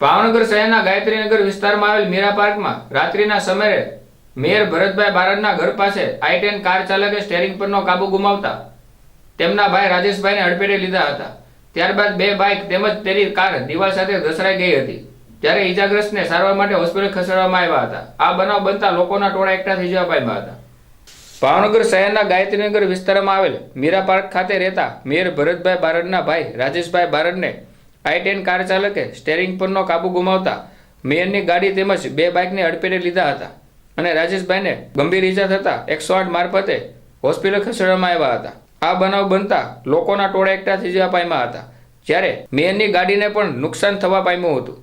ભાવનગર શહેરના ગાયત્રીનગર વિસ્તારમાં આવેલ મીરા પાર્કમાં રાત્રિના સમયે મેયર ભરતભાઈ બારડના ઘર પાસે આઈ ટેન કાર ચાલકે સ્ટેરિંગ પરનો કાબુ ગુમાવતા તેમના ભાઈ રાજેશભાઈને અડફેટે લીધા હતા. ત્યારબાદ બે બાઇક તેમજ તેની કાર દિવાલ સાથે ઘસરાઈ ગઈ હતી. ત્યારે ઈજાગ્રસ્તને સારવાર માટે હોસ્પિટલ ખસેડવામાં આવ્યા હતા. આ બનાવ બનતા લોકોના ટોળા એકઠા થઈ જવા પામ્યા હતા. ભાવનગર શહેરના ગાયત્રીનગર વિસ્તારમાં આવેલ મીરા પાર્ક ખાતે રહેતા મેયર ભરતભાઈ બારડના ભાઈ રાજેશભાઈ બારડને આઈ ટેન કાર ચાલકે સ્ટેરિંગ પરનો કાબુ ગુમાવતા મેયરની ગાડી તેમજ બે બાઇકને અડપેટે લીધા હતા અને રાજેશભાઈને ગંભીર ઈજા થતા એકસો આઠ મારફતે હોસ્પિટલ ખસેડવામાં આવ્યા હતા. આ બનાવ બનતા લોકોના ટોળા એકઠા થઈ જવા પામ્યા હતા, જ્યારે મેયરની ગાડીને પણ નુકસાન થવા પામ્યું હતું.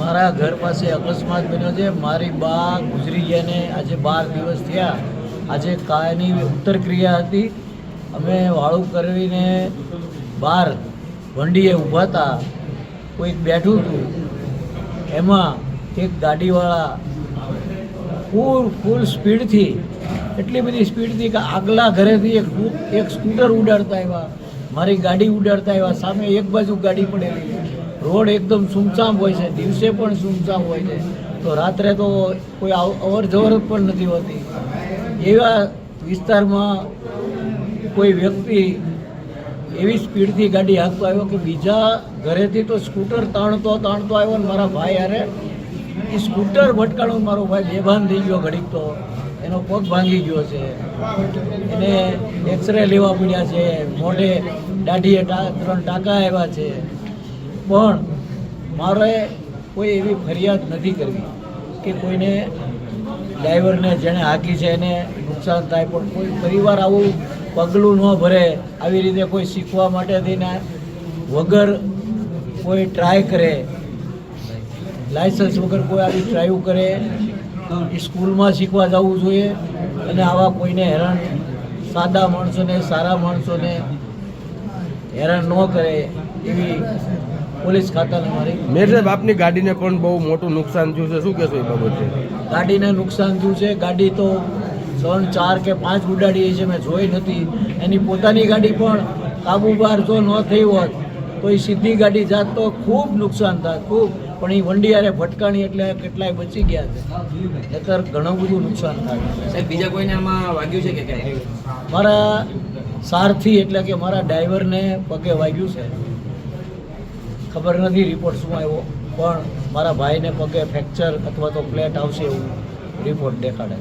મારા ઘર પાસે અકસ્માત બન્યો છે. મારી બા ગુજરી ગયાને આજે બાર દિવસ થયા. આજે કાયની ઉત્તર ક્રિયા હતી. અમે વાળું કરવીને બહાર વંડીએ ઊભા હતા. કોઈક બેઠું હતું. એમાં એક ગાડીવાળા ફૂલ ફૂલ સ્પીડથી, એટલી બધી સ્પીડથી કે આગલા ઘરેથી એક એક સ્કૂટર ઉડાડતા આવ્યા. મારી ગાડી ઉડાડતા આવ્યા. સામે એક બાજુ ગાડી પડેલી. રોડ એકદમ સુમસામ હોય છે. દિવસે પણ સુમસામ હોય છે. તો રાત્રે તો કોઈ અવ- અવર જવર પણ નથી હોતી. એવા વિસ્તારમાં કોઈ વ્યક્તિ એવી સ્પીડથી ગાડી હાંકતો આવ્યો કે બીજા ઘરેથી તો સ્કૂટર તાણતો તાણતો આવ્યો ને મારા ભાઈ અરે એ સ્કૂટર ભટકાણું મારો ભાઈ બેભાન થઈ ગયો ઘડીક તો. એનો પગ ભાંગી ગયો છે. એને એક્સરે લેવા પડ્યા છે. મોઢે દાઢીએ ત્રણ ટાંકા આવ્યા છે. પણ મારે કોઈ એવી ફરિયાદ નથી કરવી કે કોઈને ડ્રાઈવરને જેણે હાકી છે એને નુકસાન થાય, પણ કોઈ પરિવાર આવું પગલું ન ભરે આવી રીતે કોઈ શીખવા માટે થઈને વગર કોઈ ટ્રાય કરે લાયસન્સ વગર કોઈ આવી ડ્રાઈવ કરે સ્કૂલમાં શીખવા જવું જોઈએ અને આવા કોઈને હેરાન સાદા માણસોને, સારા માણસોને હેરાન ન કરે એવી પોલીસ ખાતાને મારી. મેર સાહેબ આપની ગાડીને પણ બહુ મોટું નુકસાન થયું છે. શું કહેશો એ બાબતે? ગાડીને નુકસાન થયું છે. ગાડી તો ત્રણ ચાર કે પાંચ ઉડાડી છે. મેં જોઈ નથી. એની પોતાની ગાડી પણ કાબુ બહાર જો ન થઈ હોત તો એ સીધી ગાડી જાત તો ખૂબ નુકસાન થાય ખૂબ. પણ એ વંડિયારે ભટકાણી એટલે કેટલાય બચી ગયા છે. નહીતર ઘણું બધું નુકસાન થાય. સાહેબ બીજા કોઈને આમાં વાગ્યું છે કે મારા સારથી એટલે કે મારા ડ્રાઈવરને પગે વાગ્યું છે. ખબર નથી રિપોર્ટ શું આવ્યો. પણ મારા ભાઈને પગે ફ્રેક્ચર અથવા તો ફ્લેટ આવશે એવું રિપોર્ટ દેખાડે.